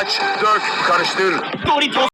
Aç, dök, karıştır. Doritos.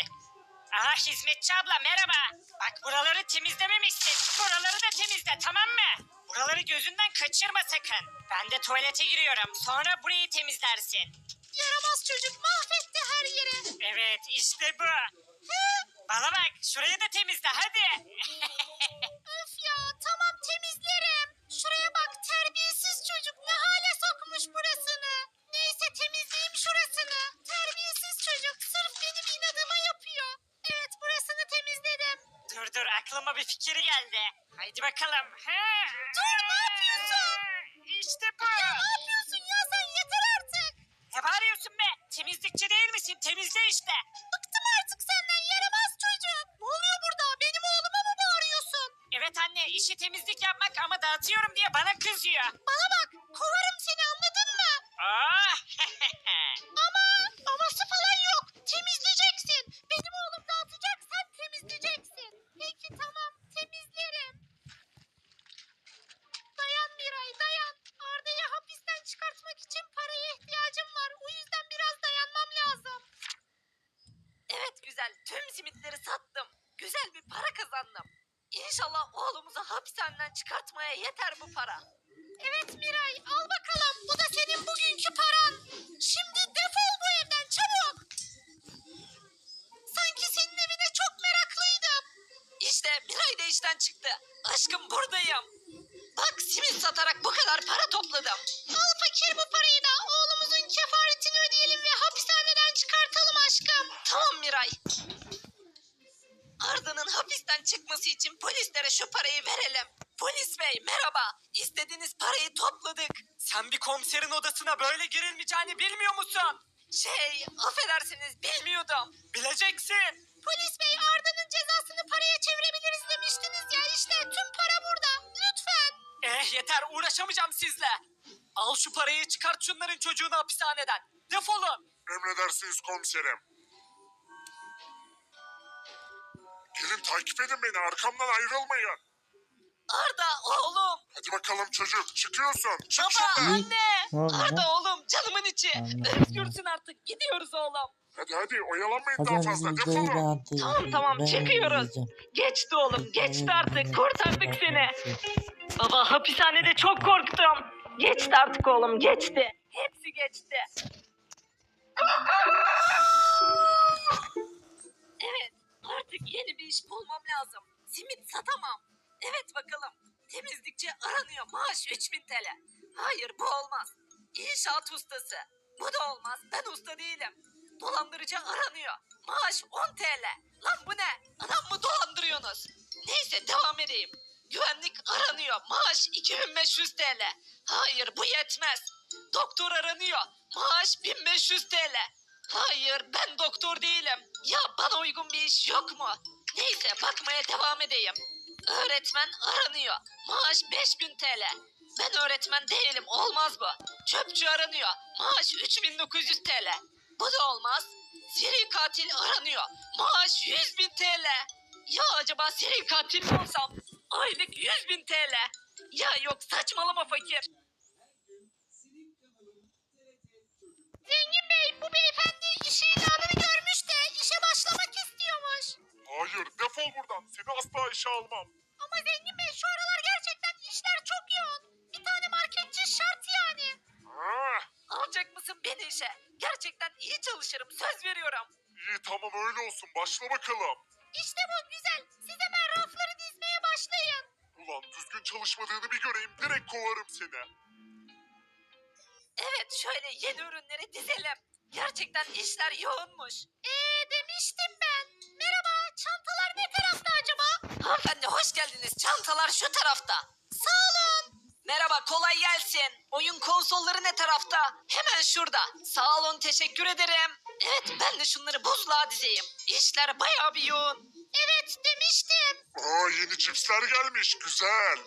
Aha hizmetçi abla merhaba. Bak buraları temizlememişsin. Buraları da temizle tamam mı? Buraları gözünden kaçırma sakın. Ben de tuvalete giriyorum. Sonra burayı temizlersin. Yaramaz çocuk mahvetti her yeri. Evet işte bu. Bana bak şurayı da temizle hadi. aklıma bir fikir geldi. Haydi bakalım. Ha. Simitleri sattım. Güzel bir para kazandım. İnşallah oğlumuzu hapishaneden çıkartmaya yeter bu para. Evet Miray al bakalım. Bu da senin bugünkü paran. Arda'nın hapisten çıkması için polislere şu parayı verelim. Polis bey merhaba. İstediğiniz parayı topladık. Sen bir komiserin odasına böyle girilmeyeceğini bilmiyor musun? Şey affedersiniz bilmiyordum. Bileceksin. Polis bey Arda'nın cezasını paraya çevirebiliriz demiştiniz ya işte tüm para burada. Lütfen. Eh yeter uğraşamayacağım sizle. Al şu parayı çıkart şunların çocuğunu hapishaneden. Defolun. Emredersiniz komiserim. Gelin takip edin beni arkamdan ayrılmayın. Arda oğlum. Hadi bakalım çocuk çıkıyorsun. Çık Baba şuradan. anne. Ne oldu? Arda oğlum canımın içi. Anladım. Özgürsün artık gidiyoruz oğlum. Hadi hadi oyalanmayın Hadi daha fazla defolun. Tamam, tamam, izleyeceğim. Geçti oğlum geçti artık kurtardık seni. Baba hapishanede çok korktum. Geçti artık oğlum geçti. Hepsi geçti. Yeni bir iş bulmam lazım. Simit satamam. Evet bakalım. Temizlikçi aranıyor maaş 3000 TL. Hayır bu olmaz. İnşaat ustası. Bu da olmaz. Ben usta değilim. Dolandırıcı aranıyor. Maaş 10 TL. Lan bu ne? Adam mı dolandırıyorsunuz? Neyse devam edeyim. Güvenlik aranıyor. Maaş 2500 TL. Hayır bu yetmez. Doktor aranıyor. Maaş 1500 TL. Hayır ben doktor değilim. Ya bana uygun bir iş yok mu? Neyse bakmaya devam edeyim. Öğretmen aranıyor. Maaş 5000 TL. Ben öğretmen değilim olmaz bu. Çöpçü aranıyor. Maaş 3900 TL. Bu da olmaz. Seri katil aranıyor. Maaş 100 bin TL. Ya acaba seri katil olsam? Aylık 100 bin TL. Ya yok saçmalama fakir. Zengin bu beyefendi iş ilanını görmüş de işe başlamak istiyormuş. Hayır defol buradan seni asla işe almam. Ama zengin bey şu aralar gerçekten işler çok yoğun. Bir tane marketçi şart yani. Ah, Alacak mısın beni işe? Gerçekten iyi çalışırım söz veriyorum. iyi tamam öyle olsun başla bakalım. İşte bu güzel. Siz hemen rafları dizmeye başlayın. Ulan düzgün çalışmadığını bir göreyim direkt kovarım seni. Evet şöyle yeni ürünleri dizelim. Gerçekten işler yoğunmuş. Ee, demiştim ben. Merhaba çantalar ne tarafta acaba? Hanımefendi hoş geldiniz. Çantalar şu tarafta. Sağ olun. Merhaba kolay gelsin. Oyun konsolları ne tarafta? Hemen şurada. Sağ olun teşekkür ederim. Evet ben de şunları buzluğa dizeyim. İşler bayağı bir yoğun. Evet demiştim. Aa yeni çipsler gelmiş güzel.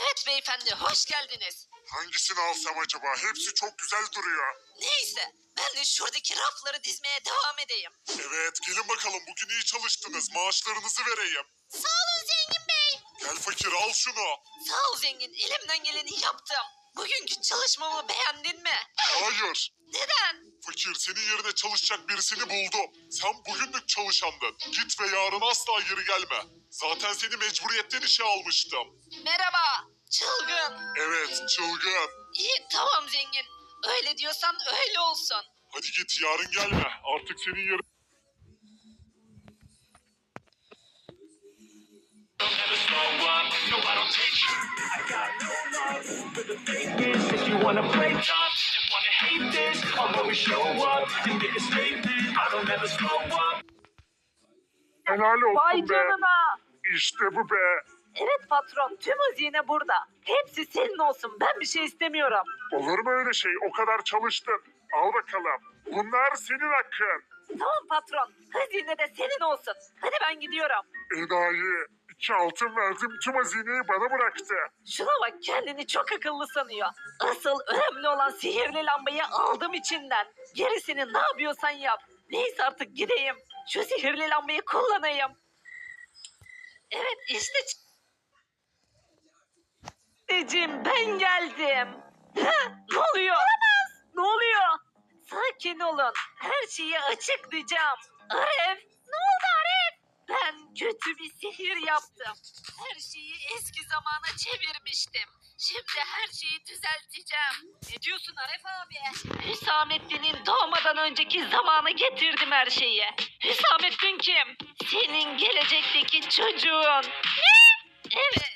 Evet beyefendi hoş geldiniz. Hangisini alsam acaba? Hepsi çok güzel duruyor. Neyse ben de şuradaki rafları dizmeye devam edeyim. Evet gelin bakalım bugün iyi çalıştınız. Maaşlarınızı vereyim. Sağ olun zengin bey. Gel fakir al şunu. Sağ ol zengin elimden geleni yaptım. Bugünkü çalışmamı beğendin mi? Hayır. Neden? Fakir senin yerine çalışacak birisini buldum. Sen bugünlük çalışandın. Git ve yarın asla geri gelme. Zaten seni mecburiyetten işe almıştım. Merhaba çılgın. Evet çılgın. İyi tamam zengin. Öyle diyorsan öyle olsun. Hadi git yarın gelme. Artık senin up. Helal olsun Vay canına. İşte bu be. Evet patron tüm hazine burada. Hepsi senin olsun ben bir şey istemiyorum. Olur mu öyle şey? O kadar çalıştın. Al bakalım. Bunlar senin hakkın. Tamam patron hazine de senin olsun. Hadi ben gidiyorum. Enayi. İki altın verdim tüm hazineyi bana bıraktı. Şuna bak kendini çok akıllı sanıyor. Asıl önemli olan sihirli lambayı aldım içinden. Gerisini ne yapıyorsan yap. Neyse artık gideyim. Şu sihirli lambayı kullanayım. Evet işte Anneciğim ben geldim. Ne oluyor? Ne oluyor? Sakin olun. Her şeyi açıklayacağım. Aref. Ne oldu Aref? Ben kötü bir sihir yaptım. Her şeyi eski zamana çevirmiştim. Şimdi her şeyi düzelteceğim. Ne diyorsun Aref abi? Hüsamettin'in doğmadan önceki zamana getirdim her şeyi. Hüsamettin kim? Senin gelecekteki çocuğun. Ne? Evet.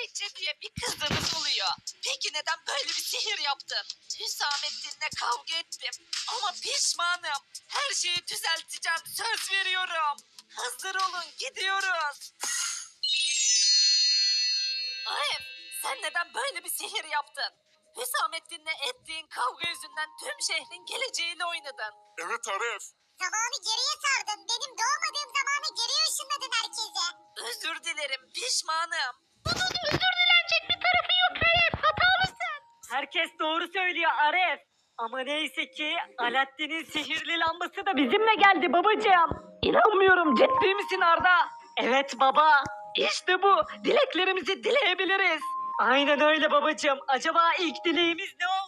Gelecekte Ayça diye bir kızınız oluyor. Peki neden böyle bir sihir yaptın? Hüsamettin'le kavga ettim ama pişmanım. Her şeyi düzelteceğim, söz veriyorum. Hazır olun, gidiyoruz. Arif, sen neden böyle bir sihir yaptın? Hüsamettin'le ettiğin kavga yüzünden tüm şehrin geleceğiyle oynadın. Evet Aref. Zamanı geriye sardın. Benim doğmadığım zamanı geriye ışınladın herkese. Özür dilerim, pişmanım. Bunun Herkes doğru söylüyor Aref. Ama neyse ki Alaaddin'in sihirli lambası da bizimle geldi babacığım. İnanmıyorum ciddi misin Arda? Evet baba. İşte bu. Dileklerimizi dileyebiliriz. Aynen öyle babacığım. Acaba ilk dileğimiz ne olsun?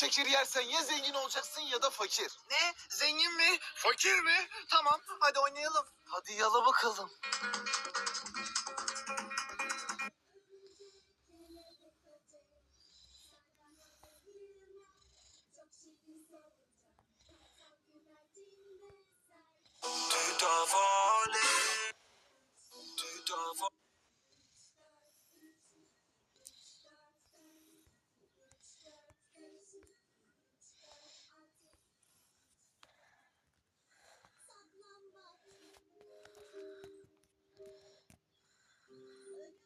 şeker yersen ya zengin olacaksın ya da fakir. Ne? Zengin mi? Fakir mi? Tamam hadi oynayalım. Hadi yala bakalım. Tout avant les... Tout.